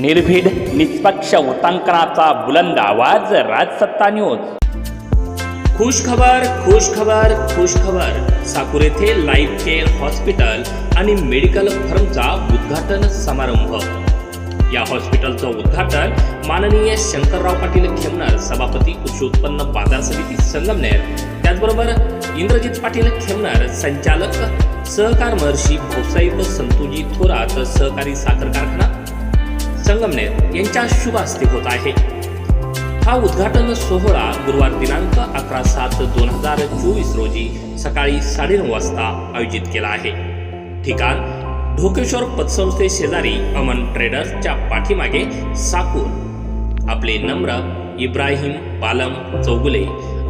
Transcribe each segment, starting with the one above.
निर्भीड निष्पक्ष वृत्तांकनाचा बुलंद आवाज राजसत्ता न्यूज खुश खबर खुश खबर खुश खबर साकूर येथे लाईफ केअर हॉस्पिटल आणि मेडिकल फर्मचा उद्घाटन समारंभ. या हॉस्पिटलचं उद्घाटन माननीय शंकरराव पाटील खेमनर सभापती कृषी उत्पन्न बाजार समिती संगमनेर त्याचबरोबर इंद्रजित पाटील खेमनर संचालक सहकार महर्षी भाऊसाहेब संतोजी थोरात सहकारी साखर कारखाना संगमनेर यांच्या शुभ हस्ते होत आहे. हा उद्घाटन सोहळा गुरुवार दिनांक अकरा सात दोन हजार चोवीस रोजी सकाळी साडेनऊ वाजता आयोजित केला आहे. ठिकाण ढोकेश्वर पतसंस्थे शेजारी अमन ट्रेडर्सच्या पाठीमागे साकूर आपले नम्र इब्राहिम बालम चौगुले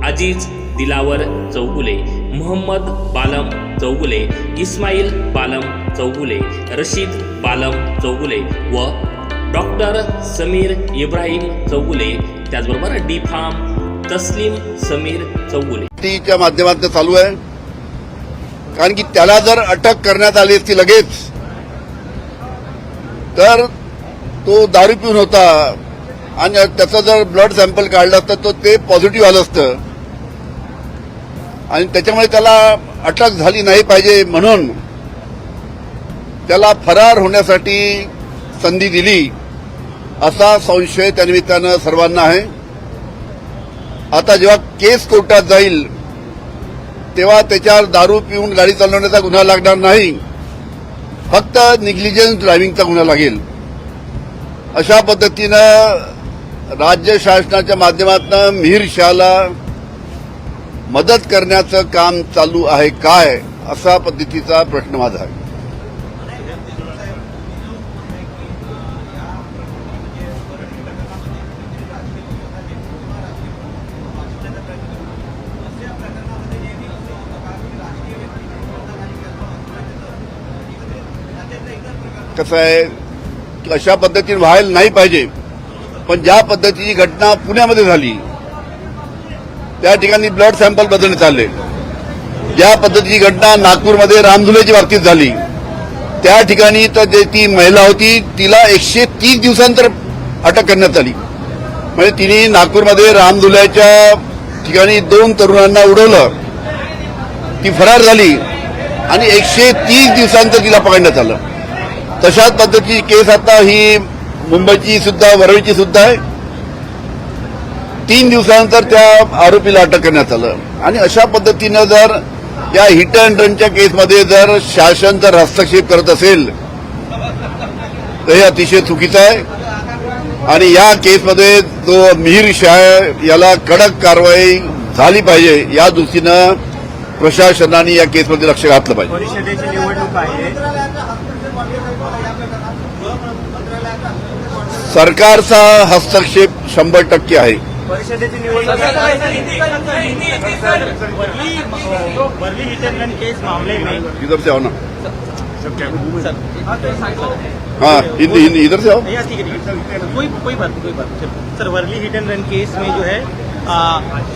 अजीज दिलावर चौगुले मोहम्मद बालम चौगुले इस्माईल बालम चौगुले रशीद बालम चौगुले व डॉक्टर समीर इब्राहिम चौगुले त्याचबरोबर डी फार्म तस्लीम समीर चौगुले. टीच्या माध्यमातून चालू आहे. कारण की त्याला जर अटक करण्यात आली असती लगेच तर तो दारू पिऊन होता. आणि त्याचं जर ब्लड सॅम्पल काढलं असतं तर ते पॉझिटिव्ह आलं असतं. आणि त्याच्यामुळे त्याला अटक झाली नाही पाहिजे म्हणून त्याला फरार होण्यासाठी संधी दिली. असा संशय त्यानिमित्तानं सर्वांना आहे. आता जेव्हा केस कोर्टात जाईल तेव्हा त्याच्यावर दारू पिऊन गाडी चालवण्याचा गुन्हा लागणार नाही. फक्त निग्लिजन्स ड्रायव्हिंगचा गुन्हा लागेल. अशा पद्धतीनं राज्य शासनाच्या माध्यमातून मिहीर शहाला मदत करण्याचं काम चालू आहे काय असा पद्धतीचा प्रश्न माझा आहे. कसं आहे की अशा पद्धतीने व्हायला नाही पाहिजे. पण ज्या पद्धतीची घटना पुण्यामध्ये झाली त्या ठिकाणी ब्लड सॅम्पल बदलण्यात आले ज्या पद्धतीची घटना नागपूरमध्ये रामधुलेच्या बाबतीत झाली त्या ठिकाणी तर जे ती महिला होती तिला एकशे तीस दिवसांतर अटक करण्यात आली. म्हणजे तिने नागपूरमध्ये रामधुल्याच्या ठिकाणी दोन तरुणांना उडवलं. ती फरार झाली आणि एकशे तीस दिवसांतर तिला पकडण्यात आलं. तशाच पद्धतीची केस आता ही मुंबईची सुद्धा वरळीची सुद्धा आहे. तीन दिवसानंतर त्या आरोपीला अटक करण्यात आलं. आणि अशा पद्धतीनं जर या हिट अँड रनच्या केसमध्ये जर शासन जर हस्तक्षेप करत असेल तर हे अतिशय चुकीचं आहे. आणि या केसमध्ये जो मिहीर शाह याला कडक कारवाई झाली पाहिजे या दृष्टीनं प्रशासनाने या केसमध्ये लक्ष घातलं पाहिजे. सरकारचा हस्तक्षेप शंभर टक्के आहे. परिषदेची निवडणूक Worli Worli hit and run case मामले में इधर से आओ ना. हाँ हिंदी हिंदी इधर से आओ. है है कोई कोई बात कोई बात sir Worli hit and run case में जो है आ,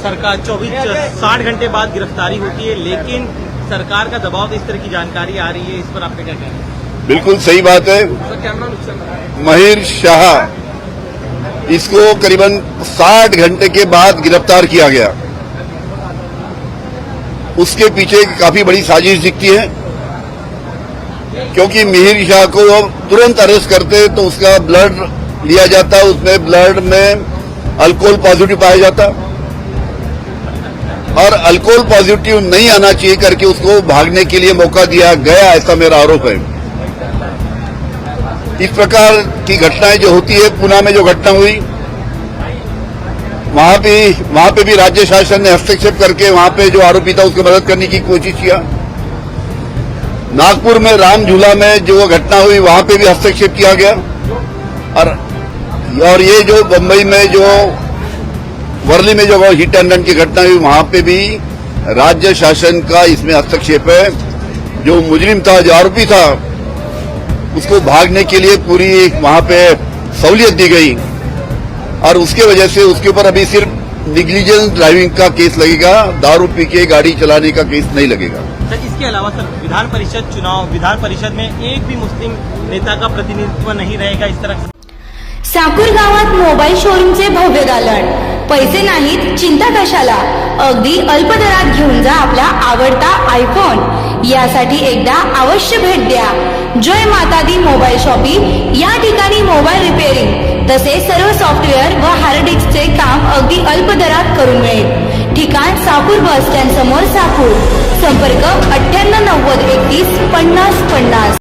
सरकार चौबीस साठ घंटे बाद गिरफ्तारी होती है लेकिन सरकार का दबाव तो इस तरह की जानकारी आ रही है इस पर आपका क्या कहना है? बिल्कुल सही बात है। महिर शाह, इसको करीबन 60 घंटे के बाद गिरफ़्तार किया गया। उसके पीछे काफ़ी बड़ी साजिश दिखती है। क्योंकि मिहिर शाह को तुरंत अरेस्ट करते तो उसका ब्लड लिया जाता, उसमें ब्लड में अल्कोहल पॉजिटिव पाया जाता। और अल्कोहल पॉजिटिव नहीं आना चाहिए करके उसको भागने के लिए मौका दिया गया, ऐसा मेरा आरोप है। इस प्रकार की घटनाएँ जो होती है, पुणे में जो घटना हुई, वहाँ भी, वहाँ पे भी राज्य शासन ने हस्तक्षेप करके वहाँ पे जो आरोपी था, उसको मदद करने की कोशिश किया। नागपुर में राम झूला में जो घटना हुई, वहाँ पे भी हस्तक्षेप किया गया। और और ये जो बम्बई में जो, वर्ली में जो हिट एंड की घटना हुई, वहाँ पे भी राज्य शासन का इसमें हस्तक्षेप है। जो मुजरिम था, जो आरोपी था उसको भागने के लिए पूरी वहाँ पे सहूलियत दी गई। और उसके वजह से उसके ऊपर अभी सिर्फ़ निग्लिजेंस ड्राइविंग का केस लगेगा दारू पी के गाड़ी चलाने का केस नहीं लगेगा। सर इसके अलावा सर विधान परिषद चुनाव विधान परिषद में एक भी मुस्लिम नेता का प्रतिनिधित्व नहीं रहेगा इस तरह साकुर साकूर गावात मोबाईल शोरूमचे भव्य दालन पैसे नाहीत चिंता कशाला? अगदी अल्प दरात घेऊन जा आपला आवडता आयफोन यासाठी एकदा अवश्य भेट द्या. जय माता दी मोबाईल शॉपिंग या ठिकाणी मोबाईल रिपेअरिंग तसेच सर्व सॉफ्टवेअर व हार्ड डिस्कचे काम अगदी अल्प दरात करून मिळेल. ठिकाण साकूर बस स्टँड समोर साकूर. संपर्क अठ्ठ्याण्णव नव्वद एकतीस पन्नास पन्नास.